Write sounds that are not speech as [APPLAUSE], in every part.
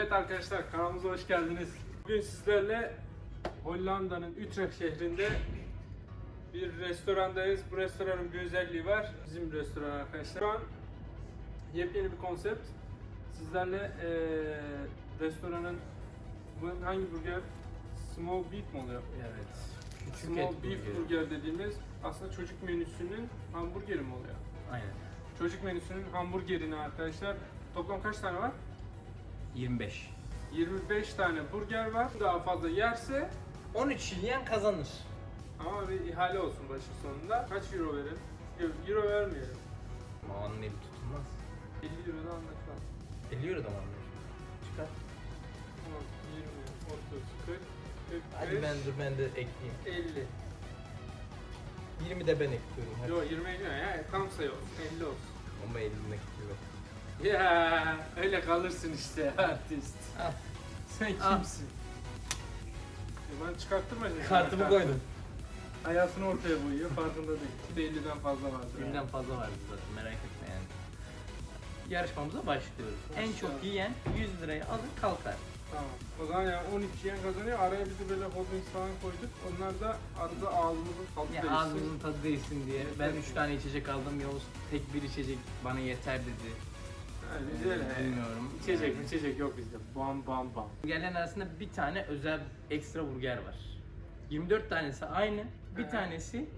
Evet arkadaşlar kanalımıza hoş geldiniz. Bugün sizlerle Hollanda'nın Utrecht şehrinde bir restorandayız. Bu restoranın bir özelliği var. Bizim restoran arkadaşlar. Şu an yepyeni bir konsept. Sizlerle eee restoranın bu hangi burger? Small beef mi oluyor? Evet. Küçük Small et beef burgeri. burger dediğimiz aslında çocuk menüsünün hamburgeri mi oluyor? Aynen. Çocuk menüsünün hamburgerini arkadaşlar toplam kaç tane var? 25. 25 tane burger var. Daha fazla yerse 13 yiyen kazanır. ama bir ihale olsun başın sonunda. Kaç euro verin? Yok, euro vermeyelim. Amanın evi tutulmaz. 50 euroda anlaşalım. 50 euro da mı anlıyorsun? Çıkar. Tamam, 20, 30, 40, 45, Hadi ben dur ben de ekleyeyim. 50. 20 de ben ekliyorum. Hadi. Yok 20 değil ya tam sayı olsun 50 olsun. Ama 50 ekliyorum. Ya öyle kalırsın işte [LAUGHS] artist. Al. Sen Al. kimsin? E ben çıkarttırma şimdi. Kartımı koydum. Hayatını ortaya koyuyor farkında değil. 50'den fazla vardır. 50'den fazla vardı zaten merak etme yani. Yarışmamıza başlıyoruz. En çok yiyen 100 lirayı alır kalkar. Tamam. O zaman yani 12 yen kazanıyor. Araya bir de böyle holding falan koyduk. Onlar da arada ağzımızın tadı Ya değişsin. ağzımızın tadı değilsin diye. Ben Evet. 3 tane içecek aldım. Yavuz tek bir içecek bana yeter dedi. Yani güzel. he. Bilmiyorum. İçecek Yani. içecek yok bizde. Bam bam bam. Burgerlerin arasında bir tane özel ekstra burger var. 24 tanesi aynı, bir Evet. tanesi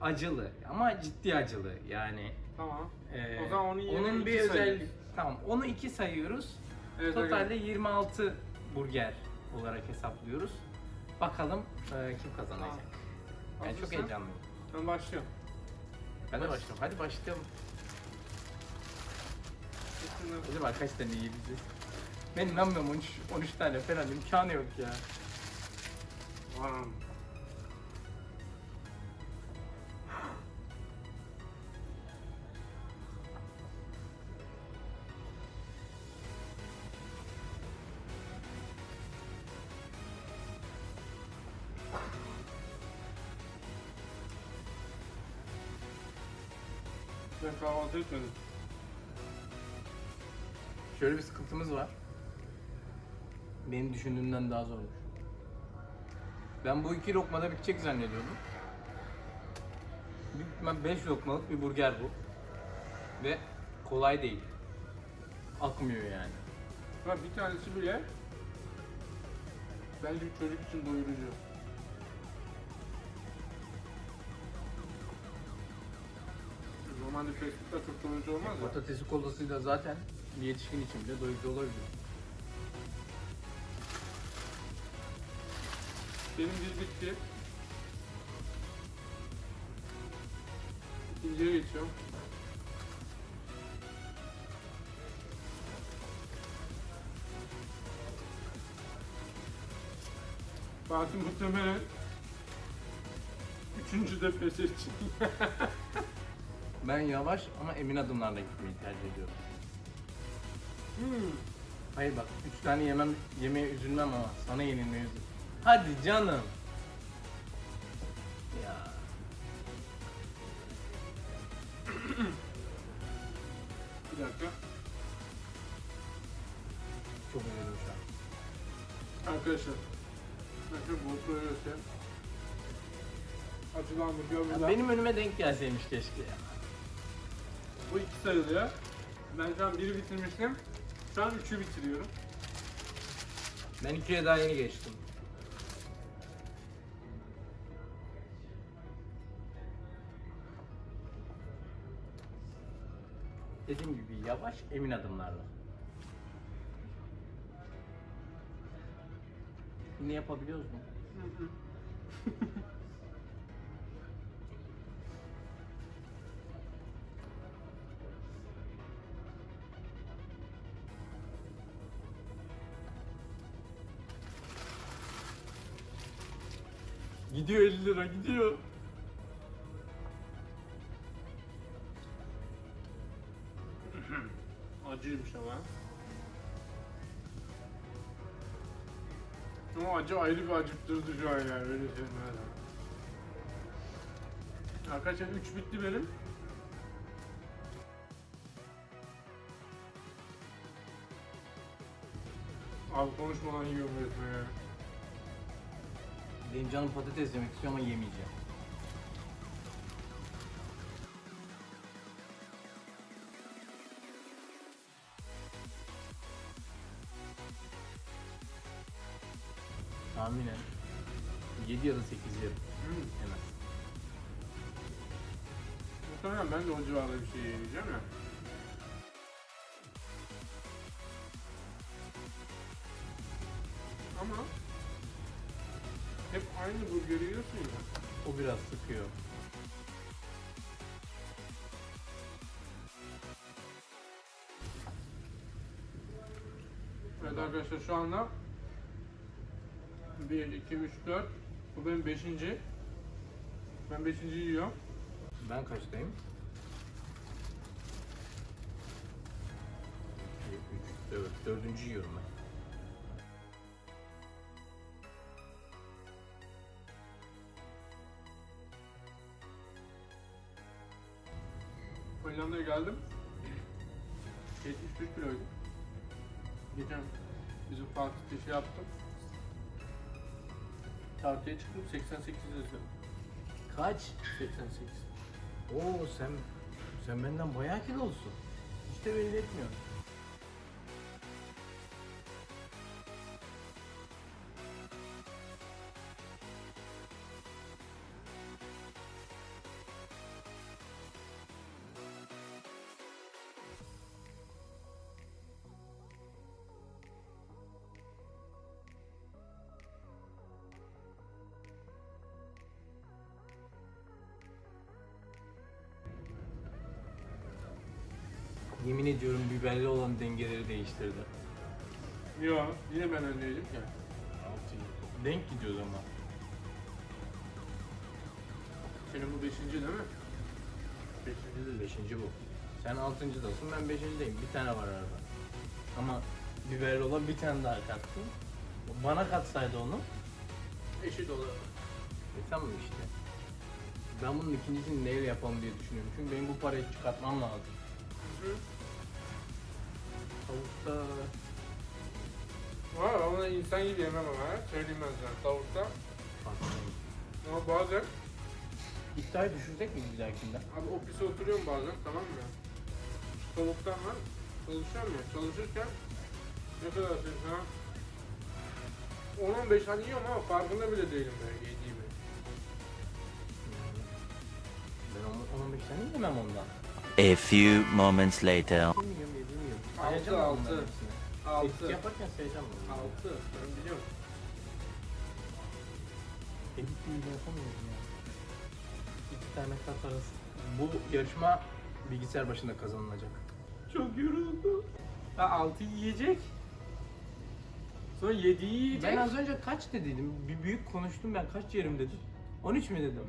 acılı ama ciddi acılı yani. Tamam. e, O zaman yerine onun bir iki özelliği. sayıyoruz. Tamam, onu 2 sayıyoruz. Evet, Totalde 26 burger olarak hesaplıyoruz. Bakalım e, kim kazanacak. Tamam. Ben çok Hazırsan heyecanlıyım. Ben başlıyorum. Ben de Baş- başlayalım. Hadi başlayalım. Acaba kaç tane yiyebiliriz? Ben inanmıyorum 13, 13 tane falan imkanı yok ya. Bam. Ben kahvaltı etmedim. Şöyle bir sıkıntımız var. Benim düşündüğümden daha zormuş. Ben bu iki lokmada bitecek zannediyordum. Büyük ihtimal 5 lokmalık bir burger bu. Ve kolay değil. Akmıyor yani. Ha bir tanesi bile bence bir çocuk için doyurucu. Normalde Facebook'ta çok doyurucu olmaz ya. Patatesi kolasıyla zaten bir yetişkin için bile doyurucu olabilir. Benim bir bitti. İkinciye geçiyorum. Fatih muhtemelen üçüncü de pes edecek. Ben yavaş ama emin adımlarla gitmeyi tercih ediyorum. Hmm. Hayır bak 3 tane yemem yemeye üzülmem ama sana yenilmeye üzülürüm. Hadi canım. Ya. [CLEARS THROAT] Bir dakika. Çok üzüldüm şu an. Arkadaşlar. Bakın bu koyuyorsa. Acılı hamburger Ya benim önüme denk gelseymiş keşke ya. Bu iki sayılıyor. Ben şu an biri bitirmiştim. Şu an üçü bitiriyorum. Ben ikiye daha yeni geçtim. Dediğim gibi yavaş emin adımlarla. Bunu yapabiliyoruz mu? [LAUGHS] Gidiyor 50 lira gidiyor. [CLEARS THROAT] Acıymış ama. Ama acı ayrı bir acıktırdı şu an yani öyle şeyler. Arkadaşlar 3 bitti benim. Abi konuşmadan yiyorum resmen ya. Benim canım patates yemek istiyor ama yemeyeceğim. Tahminen 7 ya da 8 yerim Hmm. en az. Muhtemelen ben de o civarda bir şey yiyeceğim ya. Ama aynı burgeri yiyorsun ya. O biraz sıkıyor. Evet arkadaşlar şu anda 1, 2, 3, 4 Bu benim 5. Ben 5. yiyorum. Ben kaçtayım? 2, 3, 4. Dördüncü yiyorum ben. Geldim. 73 kiloydum. Geçen bizim Fatih'te şey yaptım. Tartıya çıktım 88 yazıyorum. Kaç? 88. Oo sen sen benden bayağı kilolusun. Hiç de belli etmiyor. Yemin ediyorum biberli olan dengeleri değiştirdi. Yo yine ben öndeydim ya. Denk gidiyoruz ama. Senin bu 5. değil mi? 5. Beşinci bu. Sen altıncıdasın, ben beşincideyim. Bir tane var arada. Ama biberli olan bir tane daha kattı. Bana katsaydı onu, Eşit olarak. e tamam işte. Ben bunun ikincisini neyle yapalım diye düşünüyorum. Çünkü benim bu parayı çıkartmam lazım. İnsan gibi yemem ama ha. Söyleyeyim ben sana. Tavukta. Ama bazen İddiayı düşürsek mi bir dahakinden? Abi ofise oturuyorum bazen tamam mı? Tavuktan var. Çalışıyorum ya. Çalışırken ne kadar söyleyeyim sana? 10-15 tane yiyorum ama farkında bile değilim ben yediğimi. Ben onu 15 tane yemem ondan. A few moments later. Yemiyorum, yemiyorum. Altı, Sayacağım ben altı. hepsini. 6. Etki yaparken sayacağım bunu. 6. Ben biliyorum. Edit bile yapamıyorum ya. İki tane katarız. Bu yarışma bilgisayar başında kazanılacak. Çok yoruldum. Ha 6 yiyecek. Sonra 7'yi yiyecek. Ben az önce kaç dediydim? Bir büyük konuştum ben kaç yerim dedim. 13 mü dedim?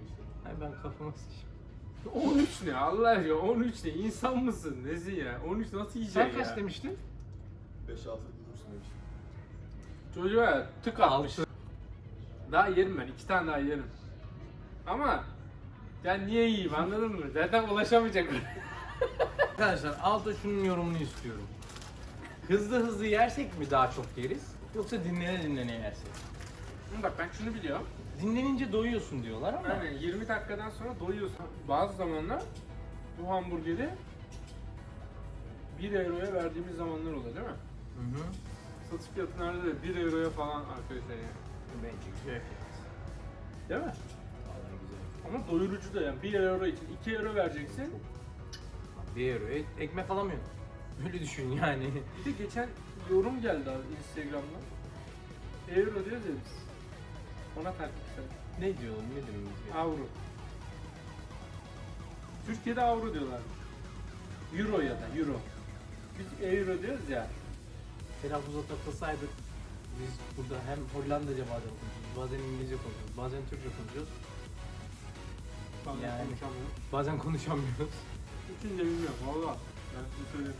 Hay ben kafama sıçayım. 13 ne Allah aşkına 13 ne insan mısın nesin ya 13 nasıl yiyecek Sen ya kaç demiştin? 5-6 bulursun demiştim. Çocuğa tık atmış Daha yerim ben iki tane daha yerim Ama ben niye yiyeyim anladın mı? Zaten ulaşamayacak [LAUGHS] Arkadaşlar altta şunun yorumunu istiyorum. Hızlı hızlı yersek mi daha çok yeriz? Yoksa dinlene dinlene yersek? Bak ben şunu biliyorum Dinlenince doyuyorsun diyorlar ama. Aynen 20 dakikadan sonra doyuyorsun Bazı zamanlar bu hamburgeri 1 euroya verdiğimiz zamanlar oluyor değil mi? Hı hı. Satış fiyatı nerede de 1 euroya falan arkadaşlar yani Bence güzel fiyat. Değil mi? Vallahi güzel. Ama doyurucu da yani 1 euro için 2 euro vereceksin Bir euro ek- ekmek alamıyorsun. [LAUGHS] Öyle düşün yani. Bir de geçen yorum geldi abi Instagram'dan. Euro diyoruz ya biz. Ona takmışlar. ne diyorum ne biz? Avro. Türkiye'de avro diyorlar. Euro ya da euro. Biz euro diyoruz ya. Telaffuza takılsaydık biz burada hem Hollandaca bazen konuşuyoruz, bazen İngilizce konuşuyoruz, bazen Türkçe konuşuyoruz, Bazen Yani. konuşamıyorum. bazen konuşamıyoruz. Üçünü de bilmiyorum valla. Ben size söyleyeyim.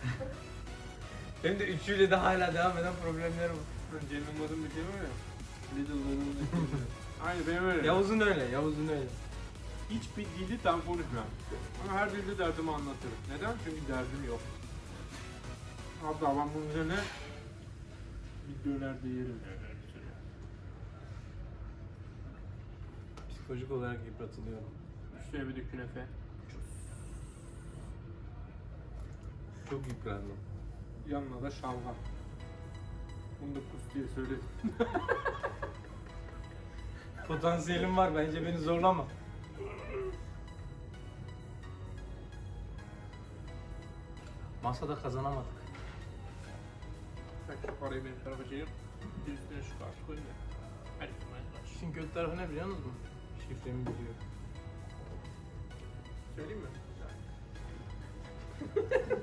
[LAUGHS] Hem de üçüyle de hala devam eden problemlerim var. Ben Cem Yılmaz'ın bir şey var ya. Little Little. Aynı benim öyle. Yavuz'un öyle, Yavuz'un öyle. Hiçbir dili tam konuşmuyorum. Ama her dilde derdimi anlatırım. Neden? Çünkü derdim yok. Hatta ben bunun üzerine Bir döner de yerim yani. Psikolojik olarak yıpratılıyorum. Üstüne bir de künefe. Çok yıprandım. Yanına da şalgam. Bunu da kus diye söyledim. [LAUGHS] Potansiyelim var bence beni zorlama. Masada kazanamadık. Sen şu parayı benim tarafa çekip bir üstüne şu karşı koyun ya. Hadi baş. İşin kötü tarafı ne biliyor musunuz? Şifremi biliyor. Söyleyeyim mi? [LAUGHS]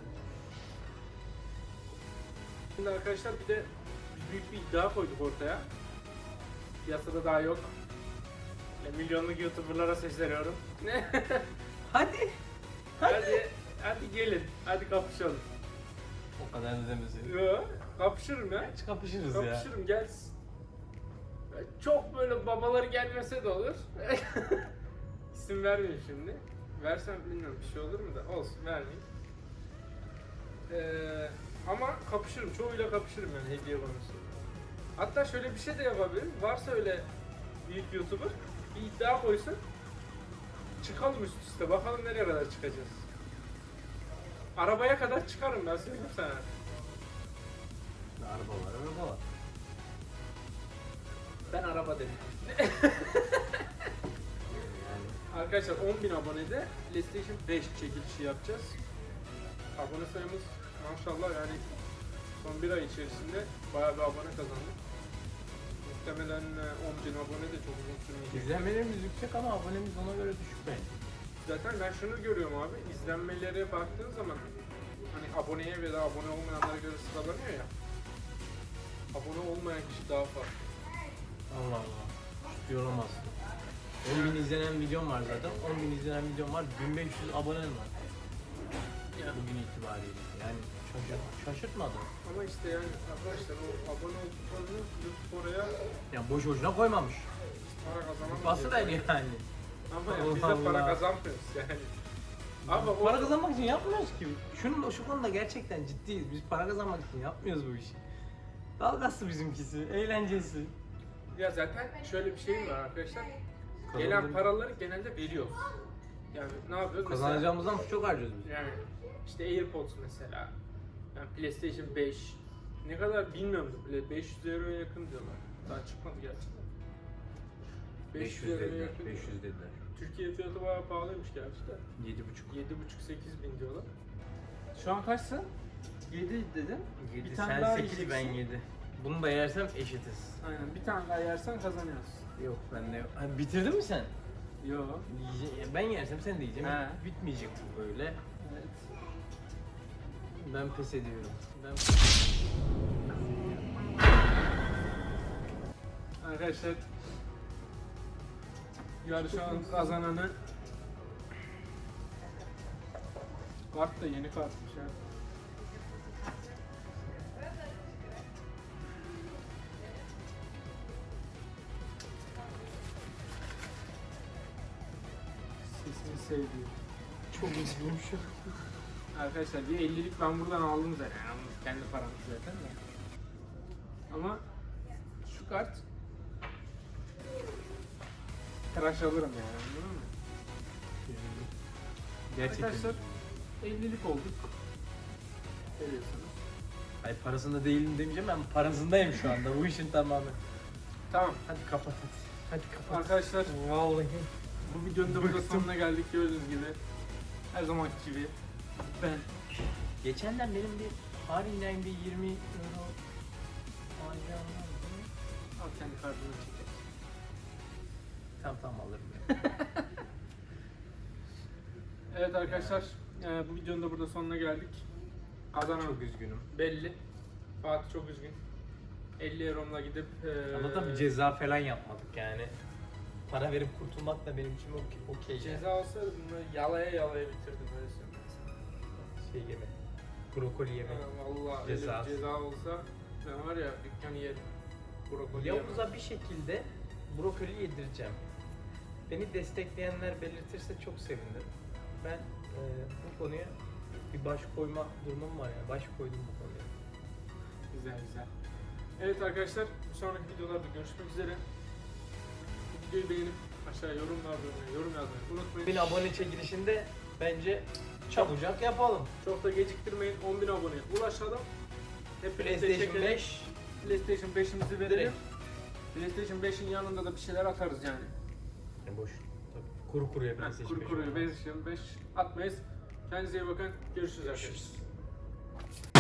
Şimdi arkadaşlar bir de büyük bir iddia koyduk ortaya. Piyasada daha yok. E, milyonluk YouTuber'lara sesleniyorum. [LAUGHS] Hadi. hadi, hadi gelin. Hadi kapışalım. Demesin. Yo, kapışırım ya. Hiç kapışırız ya. Kapışırım gel. Çok böyle babaları gelmese de olur. [LAUGHS] İsim vermeyeyim şimdi. Versem bilmiyorum bir şey olur mu da olsun vermeyeyim. Ee, ama kapışırım. Çoğuyla kapışırım yani hediye konusu. Hatta şöyle bir şey de yapabilirim. Varsa öyle büyük YouTuber bir iddia koysun. Çıkalım üst üste bakalım nereye kadar çıkacağız. Arabaya kadar çıkarım ben söyleyeyim sana. Araba var, araba var. Ben araba dedim. [LAUGHS] Arkadaşlar 10.000 abonede PlayStation 5 çekilişi yapacağız. Abone sayımız maşallah yani son bir ay içerisinde bayağı bir abone kazandık. Muhtemelen e, 10.000 abone de çok uzun sürmeyecek. izlenmelerimiz yüksek ama abonemiz ona göre düşük bence. Zaten ben şunu görüyorum abi, izlenmelere baktığın zaman hani aboneye ve de abone olmayanlara göre sıralanıyor ya. Abone olmayan kişi daha fazla. Allah Allah. Ciddi olamazsın. 10 bin izlenen videom var zaten. 10 bin izlenen videom var. 1500 abonem var. Yani. Bugün itibariyle. Yani şaşırt, şaşırtmadı. Ama işte yani arkadaşlar o abone olduklarını YouTube oraya Yani boş boşuna koymamış. para kazanamayacak. Bası da yani. Ama Allah biz de para Allah. kazanmıyoruz yani. Abi o Para kazanmak için yapmıyoruz ki. Şunun şu konuda gerçekten ciddiyiz. Biz para kazanmak için yapmıyoruz bu işi. Dalgası bizimkisi, eğlencesi. ya zaten şöyle bir şey var arkadaşlar. Gelen paraları genelde veriyoruz. Yani ne yapıyoruz? Mesela, Kazanacağımızdan çok harcıyoruz biz. yani işte AirPods mesela. Yani PlayStation 5 ne kadar bilmiyorum da bile 500 euroya yakın diyorlar. Daha çıkmadı gerçekten. 500 euroya dediler. yakın. 500 dediler. Türkiye fiyatı bayağı pahalıymış gerçi de. 7,5. 7,5-8 bin diyorlar. Şu an kaçsın? 7 dedin. 7 Bir tane sen daha 8 ben yiyeceksin. 7. Bunu da yersem eşitiz. Aynen bir tane daha yersen kazanıyorsun. Yok ben de yok. Ha, bitirdin mi sen? Yo. Yiyece- Ben yersem sen de yiyeceksin. He. Bitmeyecek bu böyle. Evet. Ben pes ediyorum. Ben Arkadaşlar yarışan kazananı Kart da yeni kartmış ha. Sesini sevdiğim. çok üzgünüm şu. Arkadaşlar bir 50'lik ben buradan aldım zaten. Yani kendi param zaten de. Ama şu kart tıraş alırım yani anladın mı? Gerçekten. Arkadaşlar 50'lik olduk. Görüyorsunuz. Ay parasında değilim demeyeceğim ben parasındayım şu anda bu işin tamamı. Tamam Hadi kapat hadi. Hadi kapat. arkadaşlar Vallahi. bu videonun da burada sonuna geldik gördüğünüz gibi. Her zamanki gibi ben Geçenden benim bir harinden bir 20 euro vardı. al kendi kartını çeker. Tamam tamam alırım. [LAUGHS] Evet arkadaşlar e, bu videonun da burada sonuna geldik. Kazanan Çok üzgünüm. belli. Fatih çok üzgün. 50 euromla gidip e, Ama tabii ceza falan yapmadık yani. Para verip kurtulmak da benim için okey. okey yani. ceza olsa bunları yalaya yalaya bitirdim öyle söyleyeyim. sana. Şey yeme. Brokoli yeme. Ha, Vallahi öyle Ceza. bir ceza olsa ben var ya dükkanı yerim. Brokoli yemem. Yavuz'a bir şekilde brokoli yedireceğim. Beni destekleyenler belirtirse çok sevinirim. Ben e, bu konuya bir baş koyma durumum var ya. Baş koydum bu konuya. Güzel güzel. Evet arkadaşlar bir sonraki videolarda görüşmek üzere. Videoyu beğenip aşağıya yorumlar bölümüne yorum yazmayı unutmayın. 1000 abone çekilişinde bence çabucak yapalım. Çok da geciktirmeyin 10.000 aboneye ulaşalım. Hep PlayStation çekelim. 5 PlayStation 5'imizi verelim. PlayStation 5'in yanında da bir şeyler atarız yani. E boş. Tabii. Kuru kuruya Ha, PlayStation kuru 5 olmaz. PlayStation 5 atmayız. Kendinize iyi bakın. Görüşürüz arkadaşlar.